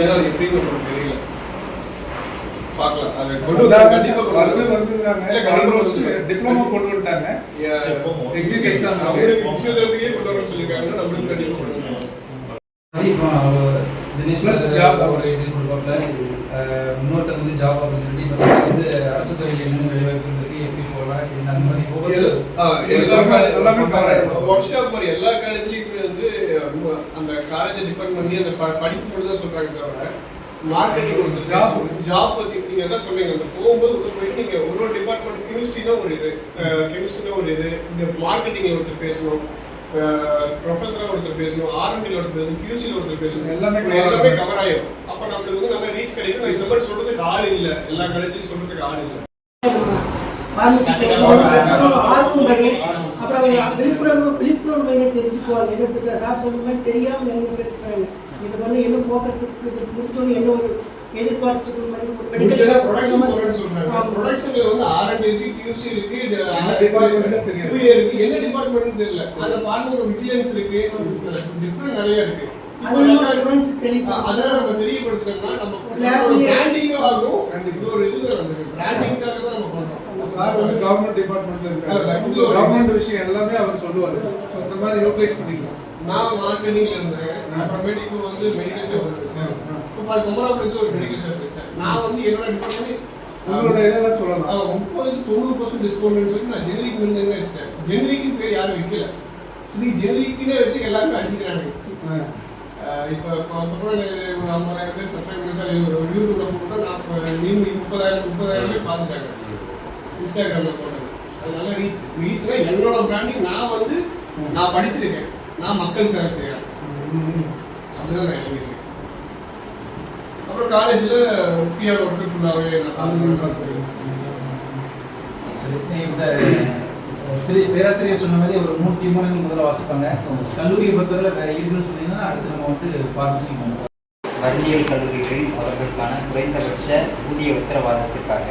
இனிமேல் அது எப்படின்னு நமக்கு தெரியல. பார்க்கலாம். அது கொண்டு வருது வந்துருக்காங்க. இல்ல, டிப்ளமோ கொண்டு வந்துட்டாங்க எக்ஸிட் எக்ஸாம் பிசியோதெரபியே கொண்டு வரணும்னு சொல்லியிருக்காங்க. நம்மளுக்கு கொண்டு தினேஷ் ஒரு இது கொடுப்பாப்ல இன்னொருத்தர் வந்து ஜாப் ஆப்பர்ச்சுனிட்டி ப்ளஸ் வந்து அரசு துறையில் என்னென்ன வேலைவாய்ப்பு இருக்கு எப்படி போகலாம் என்ன அந்த மாதிரி ஒவ்வொரு இது சொல்ற எல்லாமே. ஒர்க் ஷாப் எல்லா காலேஜ்லயுமே காலேஜ் டிபெண்ட் பண்ணி அந்த படிப்பு மட்டும் தான் சொல்றாங்க தவிர மார்க்கெட்டிங் ஒரு. ஜாப் ஜாப் பத்தி நீங்க என்ன சொன்னீங்க? அந்த போகும்போது உள்ள போயிட்டு நீங்க ஒரு ஒரு டிபார்ட்மெண்ட் கெமிஸ்ட்ரினா ஒரு இது கெமிஸ்ட்ரினா ஒரு இது இந்த மார்க்கெட்டிங்ல ஒருத்தர் பேசணும் ப்ரொஃபஸரா ஒருத்தர் பேசணும் ஆர்என்டில ஒருத்தர் பேசணும் கியூசில ஒருத்தர் பேசணும் எல்லாமே எல்லாமே. கவர் ஆயிடும் அப்ப நம்மளுக்கு வந்து நல்ல ரீச் கிடைக்கும். இந்த மாதிரி சொல்றதுக்கு ஆள் இல்ல. எல்லா காலேஜ்லயும் சொல்றதுக்கு ஆள் இல்ல. அவங்க விழிப்புணர்வு விழிப்புணர்வு மைனை தெரிஞ்சுக்குவாங்க? என்ன சார் சொன்ன மாதிரி தெரியாமல் நிறைய பேர் இருக்காங்க இது வந்து என்ன ஃபோக்கஸ் முடிச்சோன்னு என்ன ஒரு சொல்றாங்க ப்ரொடக்ஷன்ல வந்து ஆர்என்டி இருக்கு கியூசி இருக்கு. QA இருக்கு என்ன டிபார்ட்மெண்ட் தெரியல. பார்த்து ஒரு விஜிலன்ஸ் இருக்கு. டிஃபரெண்ட் நிறைய இருக்கு. அது அதெல்லாம் நம்ம தெரியப்படுத்தணும்னா நம்ம பிராண்டிங்கும் ஆகும் ஒரு இது பிராண்டிங்காக தான் நம்ம பண்றோம். சார் வந்து கவர்மெண்ட் டிபார்ட்மெண்ட்ல இருக்காரு. கவர்மெண்ட் விஷயம் எல்லாமே அவர் சொல்லுவாரு. இந்த மாதிரி யூட்டிலைஸ் பண்ணிக்கலாம். நான் மார்க்கெட்டிங்ல இருந்தேன். அப்புறமேட்டுக்கு வந்து மெடிக்கல் ஷாப் வச்சேன் இப்போ குமராபுரத்தில் ஒரு மெடிக்கல் ஷாப் வச்சேன் நான் வந்து என்னோட டிபார்ட்மெண்ட் உங்களோட இதெல்லாம் சொல்லலாம். முப்பது தொண்ணூறு பர்சன்ட் டிஸ்கவுண்ட்னு சொல்லி நான் ஜெனரிக் மிருந்தங்க வச்சுட்டேன். ஜெனரிக்கு பேர் யாரும் வைக்கல. ஸ்ரீ ஜெனரிக்னே வச்சு எல்லாருமே அடிச்சுக்கிறாங்க. இப்போ ஒரு ஐம்பதாயிரம் பேர் சப்ஸ்கிரைப் பண்ணிச்சா ஒரு யூடியூப்ல போட்டா நான் முப்பதாயிரம் முப்பதாயிரம் பேர் பார்த்துட்டாங்க. இன்ஸ்டாகிராம்ல போட்டது. அது நல்ல ரீச் ரீச்னா என்னோட பிராண்டிங் நான் வந்து நான் படிச்சிருக்கேன். நான் மக்கள் சேவை செய்கிறேன். அப்படிதான் நான் எழுதியிருக்கேன். அப்புறம் காலேஜில் பிஆர் ஒர்க்கு ஃபுல்லாகவே இந்த சிறி பேராசிரியர் சொன்ன மாதிரி ஒரு மூணு தீர்மானங்கள் முதல்ல வாசிப்பாங்க. கல்லூரியை பொறுத்தவரை வேற இருக்குன்னு சொன்னீங்கன்னா அடுத்து நம்ம வந்து பார்மசி பண்ணுவோம் மருந்தியல் கல்லூரிகளில் அவர்களுக்கான குறைந்தபட்ச ஊதிய உத்தரவாதத்திற்காக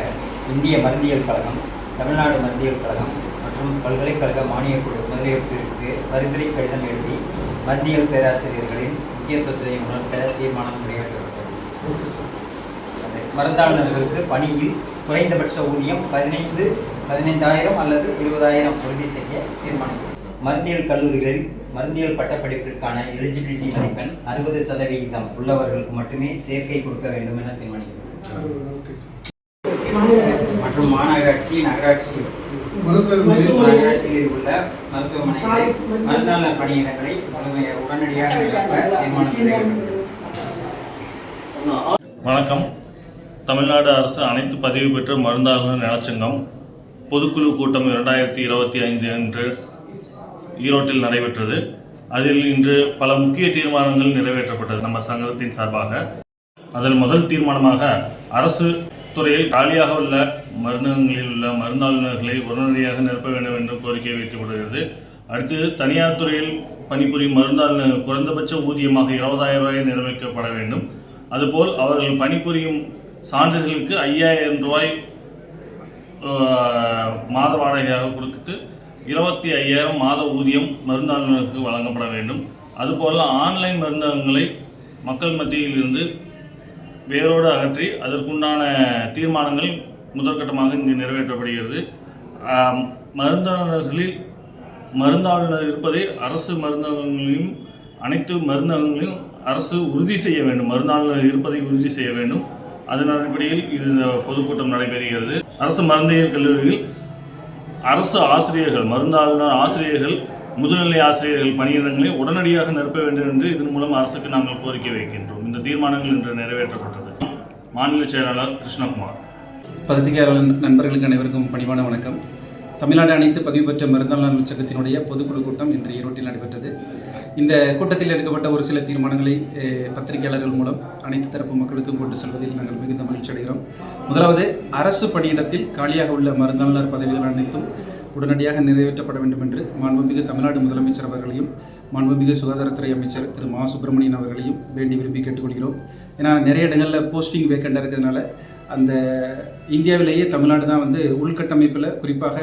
இந்திய மருந்தியல் கழகம் தமிழ்நாடு மருந்தியல் கழகம் மற்றும் பல்கலைக்கழக மானியக் குழு முதலியவற்றிற்கு பரிந்துரை கடிதம் எழுதி மருந்தியல் பேராசிரியர்களின் முக்கியத்துவத்தை உணர்த்த தீர்மானம் நிறைவேற்றப்பட்டது. அது மருந்தாளுநர்களுக்கு பணியில் குறைந்தபட்ச ஊதியம் பதினைந்து பதினைந்தாயிரம் அல்லது இருபதாயிரம் உறுதி செய்ய தீர்மானம் மருந்தியல் கல்லூரிகளில் மருந்தியல் பட்டப்படிப்பிற்கான எலிஜிபிலிட்டி மதிப்பெண் அறுபது சதவிகிதம் உள்ளவர்களுக்கு மட்டுமே சேர்க்கை கொடுக்க வேண்டும் என தீர்மானிக்கிறது மற்றும் மாநகராட்சி நகராட்சி மருத்துவர் நகராட்சிகளில் உள்ள மருத்துவமனைகளில் மருந்தாளர் பணியிடங்களை உடனடியாக தீர்மானம் வணக்கம். தமிழ்நாடு அரசு அனைத்து பதிவு பெற்ற மருந்தாளர் நலச்சங்கம் பொதுக்குழு கூட்டம் இரண்டாயிரத்தி இருபத்தி ஐந்து அன்று ஈரோட்டில் நடைபெற்றது. அதில் இன்று பல முக்கிய தீர்மானங்கள் நிறைவேற்றப்பட்டது நம்ம சங்கத்தின் சார்பாக. அதில் முதல் தீர்மானமாக அரசு துறையில் காலியாக உள்ள மருந்தகங்களில் உள்ள மருந்தாளுநர்களை உடனடியாக நிரப்ப வேண்டும் என்று கோரிக்கை வைக்கப்படுகிறது. அடுத்து தனியார் துறையில் பணிபுரியும் மருந்தாளுநர் குறைந்தபட்ச ஊதியமாக இருபதாயிரம் ரூபாய் நிர்ணயிக்கப்பட வேண்டும். அதுபோல் அவர்கள் பணிபுரியும் சான்றிதழுக்கு ஐயாயிரம் ரூபாய் மாத வாடகையாக கொடுத்து இருபத்தி ஐயாயிரம் மாத ஊதியம் மருந்தாளுநருக்கு வழங்கப்பட வேண்டும். அதுபோல் ஆன்லைன் மருந்தகங்களை மக்கள் மத்தியில் இருந்து வேரோடு அகற்றி அதற்குண்டான தீர்மானங்கள் முதற்கட்டமாக இங்கு நிறைவேற்றப்படுகிறது. ஆம், மருந்தாளர்களில் மருந்தாளுநர் இருப்பதை அரசு மருந்தகங்களையும் அனைத்து மருந்தகங்களையும் அரசு உறுதி செய்ய வேண்டும். மருந்தாளுநர் இருப்பதை உறுதி செய்ய வேண்டும். அதன் அடிப்படையில் இது பொதுக்கூட்டம் நடைபெறுகிறது. அரசு மருந்தியல் கல்லூரியில் அரசு ஆசிரியர்கள் மருந்தாளுநர் ஆசிரியர்கள் முதுநிலை ஆசிரியர்கள் பணியிடங்களை உடனடியாக நிரப்ப வேண்டும் என்று இதன் மூலம் அரசுக்கு நாங்கள் கோரிக்கை வைக்கின்றோம். இந்த தீர்மானங்கள் இன்று நிறைவேற்றப்பட்டது. மாநில செயலாளர் கிருஷ்ணகுமார். பத்திரிகையாளர் நண்பர்களுக்கு அனைவருக்கும் பணிவான வணக்கம். தமிழ்நாடு அனைத்து பதிவு பெற்ற மருந்தாளர் சங்கத்தினுடைய பொதுக்குழு கூட்டம் இன்று ஈரோட்டில் நடைபெற்றது. இந்த கூட்டத்தில் எடுக்கப்பட்ட ஒரு சில தீர்மானங்களை பத்திரிகையாளர்கள் மூலம் அனைத்து தரப்பு மக்களுக்கும் கொண்டு செல்வதில் நாங்கள் மிகுந்த மகிழ்ச்சி அடைகிறோம். முதலாவது அரசு பணியிடத்தில் காலியாக உள்ள மருந்தாளர் பதவிகள் அனைத்தும் உடனடியாக நிறைவேற்றப்பட வேண்டும் என்று மாண்புமிகு தமிழ்நாடு முதலமைச்சர் அவர்களையும் மாண்புமிகு சுகாதாரத்துறை அமைச்சர் திரு மா. சுப்பிரமணியன் அவர்களையும் வேண்டி விரும்பி கேட்டுக்கொள்கிறோம். ஏன்னா நிறைய இடங்களில் போஸ்டிங் வேக்கண்டாக இருக்கிறதுனால அந்த இந்தியாவிலேயே தமிழ்நாடு தான் வந்து உள்கட்டமைப்பில் குறிப்பாக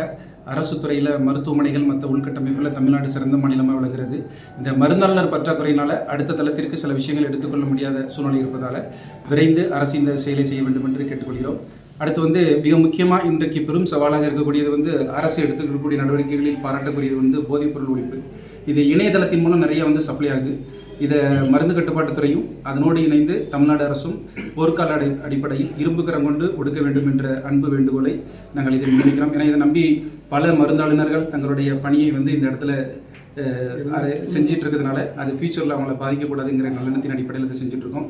அரசு துறையில் மருத்துவமனைகள் மற்ற உள்கட்டமைப்பில் தமிழ்நாடு சிறந்த மாநிலமாக விளங்குறது. இந்த மருந்தாளர் பற்றாக்குறையினால் அடுத்த தளத்திற்கு சில விஷயங்கள் எடுத்துக்கொள்ள முடியாத சூழ்நிலை இருப்பதால் விரைந்து அரசு இந்த செயலை செய்ய வேண்டும் என்று கேட்டுக்கொள்கிறோம். அடுத்து வந்து மிக முக்கியமாக இன்றைக்கு பெரும் சவாலாக இருக்கக்கூடியது வந்து அரசு எடுத்துக்கக்கூடிய நடவடிக்கைகளில் பாராட்டக்கூடியது வந்து போதைப்பொருள் ஒழிப்பு. இது இணையதளத்தின் மூலம் நிறைய வந்து சப்ளை ஆகுது. இதை மருந்து கட்டுப்பாட்டுத்துறையும் அதனோடு இணைந்து தமிழ்நாடு அரசும் போர்க்கால அடி அடிப்படையில் இரும்புக்கரம் கொண்டு ஒடுக்க வேண்டும் என்ற அன்பு வேண்டுகோளை நாங்கள் இதை முன்வைக்கிறோம். ஏன்னா இதை நம்பி பல மருந்தாளுநர்கள் தங்களுடைய பணியை வந்து இந்த இடத்துல செஞ்சிட்டு இருக்கிறதுனால அது ஃபியூச்சரில் அவங்கள பாதிக்கக்கூடாதுங்கிற நல்லெண்ணத்தின் அடிப்படையில் இதை செஞ்சுட்டு இருக்கோம்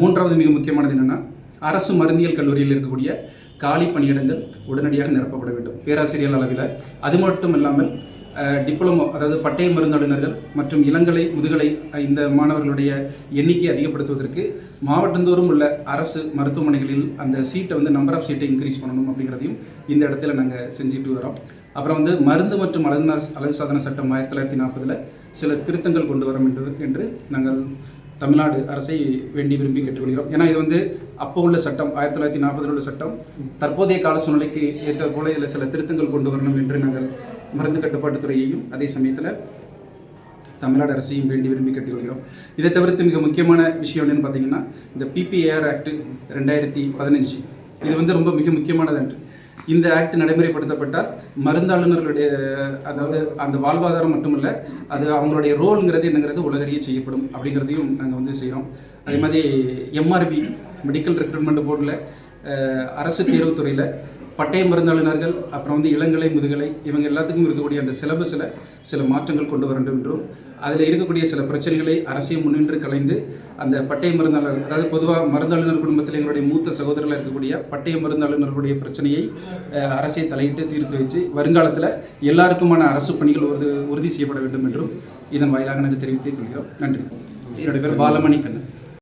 மூன்றாவது மிக முக்கியமானது என்னென்னா அரசு மருந்தியல் கல்லூரியில் இருக்கக்கூடிய காலி பணியிடங்கள் உடனடியாக நிரப்பப்பட வேண்டும். பேராசிரியர் அளவில். அது மட்டும் இல்லாமல் டிப்ளமோ அதாவது பட்டய மருந்தாளுநர்கள் மற்றும் இளங்கலை முதுகலை இந்த மாணவர்களுடைய எண்ணிக்கையை அதிகப்படுத்துவதற்கு மாவட்டந்தோறும் உள்ள அரசு மருத்துவமனைகளில் அந்த சீட்டை வந்து நம்பர் ஆஃப் சீட்டை இன்க்ரீஸ் பண்ணணும் அப்படிங்கிறதையும் இந்த இடத்துல நாங்கள் செஞ்சுட்டு வரோம் அப்புறம் வந்து மருந்து மற்றும் அழகு அழகு சாதன சட்டம் ஆயிரத்தி தொள்ளாயிரத்தி நாற்பதில் சில திருத்தங்கள் கொண்டு வர என்று என்று நாங்கள் தமிழ்நாடு அரசை வேண்டி விரும்பி கேட்டுக்கொள்கிறோம். ஏன்னா இது வந்து அப்போ உள்ள சட்டம் ஆயிரத்தி தொள்ளாயிரத்தி நாற்பதில் உள்ள சட்டம் தற்போதைய கால சூழ்நிலைக்கு ஏற்ற போல இதில் சில திருத்தங்கள் கொண்டு வரணும் என்று நாங்கள் மருந்து கட்டுப்பாட்டுத்துறையையும் அதே சமயத்தில் தமிழ்நாடு அரசையும் வேண்டி விரும்பி கேட்டுக்கொள்கிறோம். இதை தவிர்த்து மிக முக்கியமான விஷயம் என்னென்னு பார்த்தீங்கன்னா இந்த பிபிஏஆர் ஆக்ட் ரெண்டாயிரத்தி பதினஞ்சு. இது வந்து ரொம்ப மிக முக்கியமானது ஆக்ட் இந்த ஆக்ட் நடைமுறைப்படுத்தப்பட்டால் மருந்தாளுநர்களுடைய அதாவது அந்த வாழ்வாதாரம் மட்டுமல்ல அது அவங்களுடைய ரோல்ங்கிறது என்னங்கிறது உலகறிய செய்யப்படும் அப்படிங்கிறதையும் நாங்கள் வந்து செய்கிறோம் அதே மாதிரி எம்ஆர்பி மெடிக்கல் ரெக்ரூட்மெண்ட் போர்டில் அரசு தேர்வுத்துறையில் பட்டய மருந்தாளுநர்கள் அப்புறம் வந்து இளங்கலை முதுகலை இவங்க எல்லாத்துக்கும் இருக்கக்கூடிய அந்த சிலபஸில் சில மாற்றங்கள் கொண்டு வர வேண்டும் என்றும் அதில் இருக்கக்கூடிய சில பிரச்சனைகளை அரசையும் முன்னின்று கலைந்து அந்த பட்டய மருந்தாளர் அதாவது பொதுவாக மருந்தாளுநர் குடும்பத்தில் எங்களுடைய மூத்த சகோதரர்கள் இருக்கக்கூடிய பட்டய மருந்தாளுநர்களுடைய பிரச்சனையை அரசை தலையிட்டு தீர்த்து வச்சு வருங்காலத்தில் எல்லாருக்குமான அரசு பணிகள் உறுதி உறுதி செய்யப்பட வேண்டும் என்றும் இதன் வாயிலாக நாங்கள் தெரிவித்துக் கொள்கிறோம். நன்றி. என்னுடைய பேர் பாலமணி கண்ணன்